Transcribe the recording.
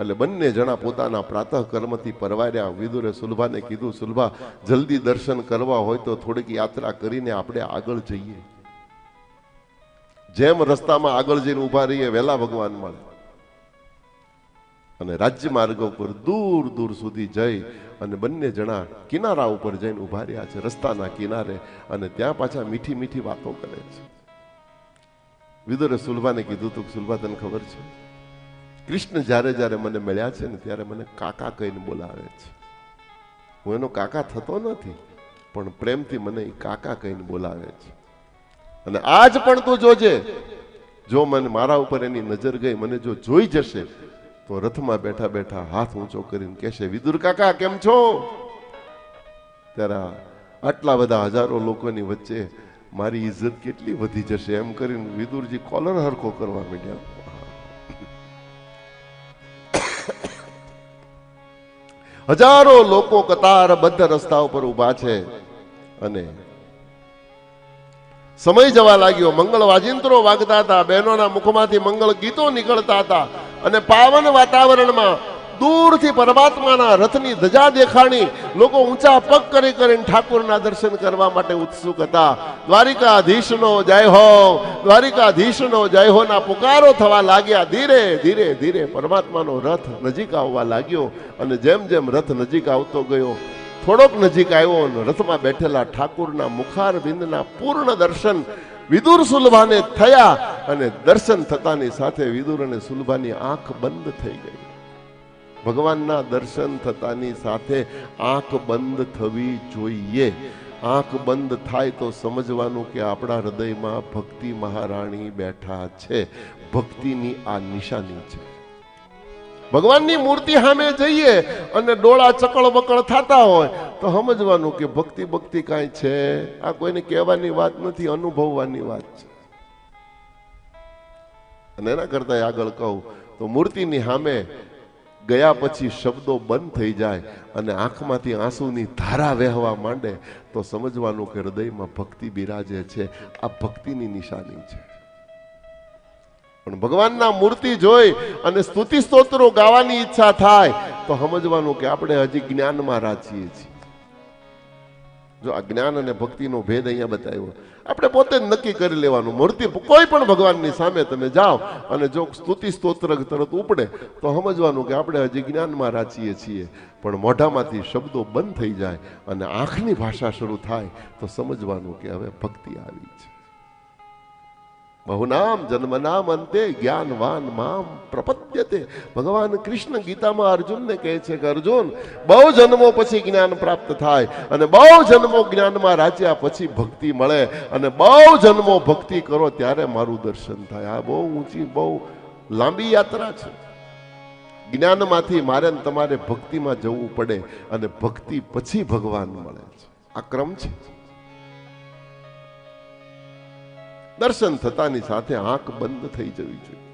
એટલે બંને જણા પોતાના પ્રાતઃ કર્મથી પરવાર્યા. વિદુરે સુલભાને કીધું, સુલભા, જલ્દી દર્શન કરવા હોય તો થોડીક યાત્રા કરીને આપણે આગળ જઈએ. જેમ રસ્તામાં આગળ જઈને ઊભા રહીએ, વહેલા ભગવાન મળે. અને રાજ્ય માર્ગ ઉપર દૂર દૂર સુધી જઈ અને બંને જણા કિનારા ઉપર જઈને ઊભા રહ્યા છે, રસ્તાના કિનારે અને ત્યાં પાછા મીઠી મીઠી વાતો કરે છે. વિદુરે સુલભાને કીધું, તું, સુલભા, તને ખબર છે? કૃષ્ણ જ્યારે જ્યારે મને મળ્યા છે ને ત્યારે મને કાકા કહીને બોલાવે છે. હું એનો કાકા થતો નથી, પણ પ્રેમથી મને એ કાકા કહીને બોલાવે છે. અને આજ પણ તું જોજે, જો મને મારા ઉપર એની નજર ગઈ, મને જો જોઈ જશે, તો રથમાં બેઠા બેઠા હાથ ઊંચો કરીને કહેશે, વિદુર કાકા, કેમ છો? ત્યારે આટલા બધા હજારો લોકોની વચ્ચે મારી ઇજ્જત કેટલી વધી જશે? એમ કરીને વિદુરજી કોલર હરખો કરવા માંડ્યા. હજારો લોકો કતારબદ્ધ રસ્તા ઉપર ઊભા છે અને સમય જવા લાગ્યો. મંગળ વાજિંત્રો વાગતા હતા. બહેનોના મુખમાંથી મંગળ ગીતો નીકળતા હતા અને પાવન વાતાવરણમાં દૂરથી પરમાત્માના રથની ધજા દેખાણી લોકો ઊંચા પગ કરી કરીને ઠાકોરના દર્શન કરવા માટે ઉત્સુક હતા. દ્વારિકાધીશનો જય હો, દ્વારિકાધીશનો જય હો, ના પુકારો થવા લાગ્યા. ધીરે ધીરે ધીરે પરમાત્માનો રથ નજીક આવવા લાગ્યો અને જેમ જેમ રથ નજીક આવતો ગયો, થોડોક નજીક આવ્યો અને રથમાં બેઠેલા ઠાકુરના મુખાર બિંદના પૂર્ણ દર્શન વિદુર સુલભાને થયા અને દર્શન થતાની સાથે વિદુર અને સુલભાની આંખ બંધ થઈ ગઈ. ભગવાનના દર્શન થતાની સાથે આંખ બંધ થવી જોઈએ. આંખ બંધ થાય તો સમજવાનું કે આપણા હૃદયમાં ભક્તિ મહારાણી બેઠા છે. ભક્તિની આ નિશાની છે. ભગવાનની મૂર્તિ સામે જઈએ અને ડોળા ચકળ બકળ થતા હોય તો સમજવાનું કે ભક્તિ ભક્તિ કાંઈ છે. આ કોઈને કહેવાની વાત નથી, અનુભવવાની વાત છે. અને એના કરતા આગળ કહું તો મૂર્તિની સામે ગયા પછી શબ્દો બંધ થઈ જાય અને આંખમાંથી આંસુની ધારા વહેવા માંડે, તો સમજવાનું કે હૃદયમાં ભક્તિ બિરાજે છે. આ ભક્તિની નિશાની છે. પણ ભગવાનના મૂર્તિ જોઈ અને સ્તુતિ સ્તોત્રો ગાવાની ઈચ્છા થાય, તો સમજવાનું કે આપણે હજી જ્ઞાનમાં રાચીએ છીએ. જો આ જ્ઞાન અને ભક્તિનો ભેદ અહીંયા બતાવ્યો. આપણે પોતે જ નક્કી કરી લેવાનું. મૂર્તિ કોઈ પણ ભગવાનની સામે તમે જાઓ અને જો સ્તુતિ સ્તોત્ર તરત ઉપડે, તો સમજવાનું કે આપણે હજી જ્ઞાનમાં રાચીએ છીએ. પણ મોઢામાંથી શબ્દો બંધ થઈ જાય અને આંખની ભાષા શરૂ થાય, તો સમજવાનું કે હવે ભક્તિ આવી છે. બહુનામ જન્મનામ અંતે જ્ઞાનવાન મામ પ્રપદ્યતે. ભગવાન કૃષ્ણ ગીતામાં અર્જુનને કહે છે કે, અર્જુન, બહુ જન્મો પછી જ્ઞાન પ્રાપ્ત થાય અને બહુ જન્મો જ્ઞાનમાં રાચ્યા પછી ભક્તિ મળે અને બહુ જન્મો ભક્તિ કરો ત્યારે મારું દર્શન થાય. આ બહુ ઊંચી, બહુ લાંબી યાત્રા છે. જ્ઞાનમાંથી મારે તમારે ભક્તિમાં જવું પડે અને ભક્તિ પછી ભગવાન મળે છે. આ ક્રમ છે. દર્શન થતાની સાથે આંખ બંધ થઈ જવી જોઈએ.